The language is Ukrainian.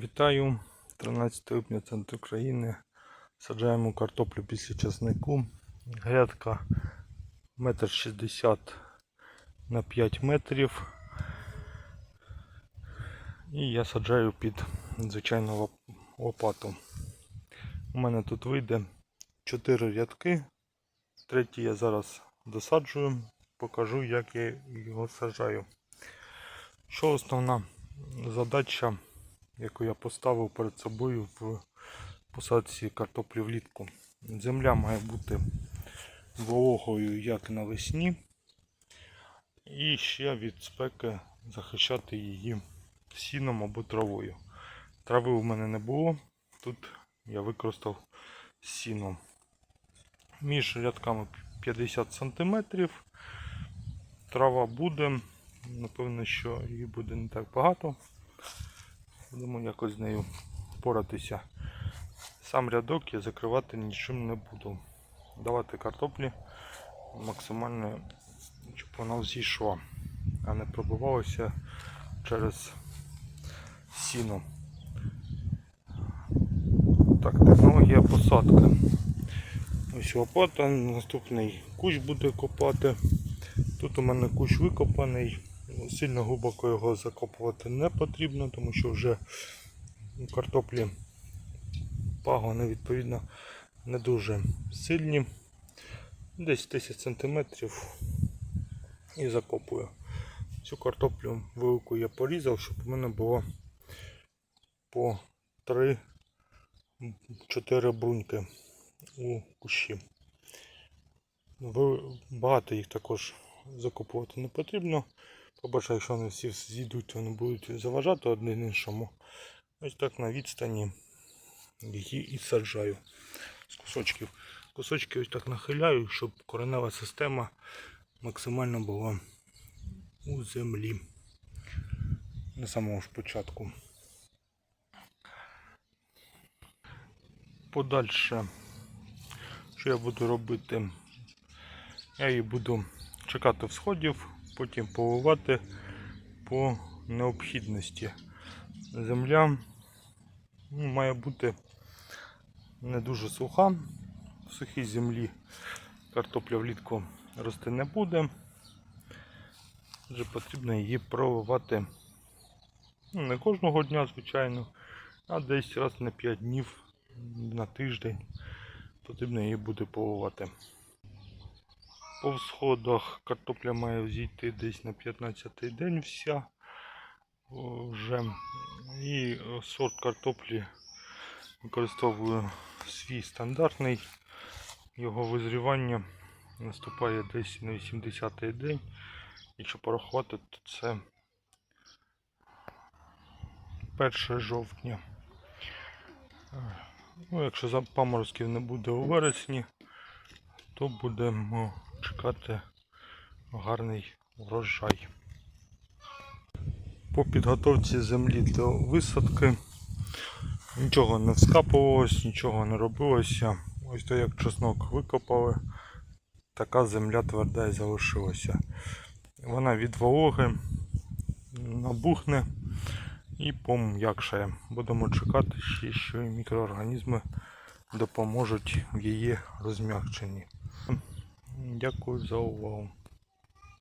Вітаю! 13 липня центр України. Саджаємо картоплю після часнику. Грядка 1,60 м на 5 метрів. І я саджаю під звичайну лопату. У мене тут вийде 4 рядки. Третій я зараз досаджую. Покажу, як я його саджаю. Що основна задача яку я поставив перед собою в посадці картоплі влітку. Земля має бути вологою, як навесні, і ще від спеки захищати її сіном або травою. Трави у мене не було, тут я використав сіно. Між рядками 50 см. Трава буде, напевно, що її буде не так багато. Будемо якось з нею поратися. Сам рядок я закривати нічим не буду. Давати картоплі максимально, щоб вона взійшла, а не пробивалася через сіно. Так, технологія посадки. Ось лопата, наступний кущ буде копати. Тут у мене кущ викопаний. Сильно глибоко його закопувати не потрібно, тому що вже у картоплі пагони відповідно не дуже сильні. Десь 10 см і закопую. Цю картоплю велику я порізав, щоб у мене було по 3-4 бруньки у кущі. Багато їх також закопувати не потрібно. Побачаю, якщо вони всі зійдуть, вони будуть заважати один іншому. Ось так на відстані її і саджаю з кусочків. Кусочки ось так нахиляю, щоб коренева система максимально була у землі. На самому ж початку. Подальше, що я буду робити, я її буду чекати всходів, потім поливати по необхідності. Земля ну, має бути не дуже суха. В сухій землі картопля влітку рости не буде. Отже, потрібно її проливати ну, не кожного дня, звичайно, а десь раз на 5 днів на тиждень потрібно її буде поливати. По всходах картопля має взійти десь на 15-й день вся вже. І сорт картоплі використовую свій стандартний. Його визрівання наступає десь на 80-й день. Якщо порахувати, то це 1 жовтня. Ну, якщо за- паморозків не буде у вересні, то будемо чекати гарний врожай. По підготовці землі до висадки нічого не вскапувалось, нічого не робилося. Ось то як чеснок викопали, така земля тверда і залишилася. Вона від вологи набухне і пом'якшає. Будемо чекати що мікроорганізми допоможуть в її розм'якченні. Дякую за увагу.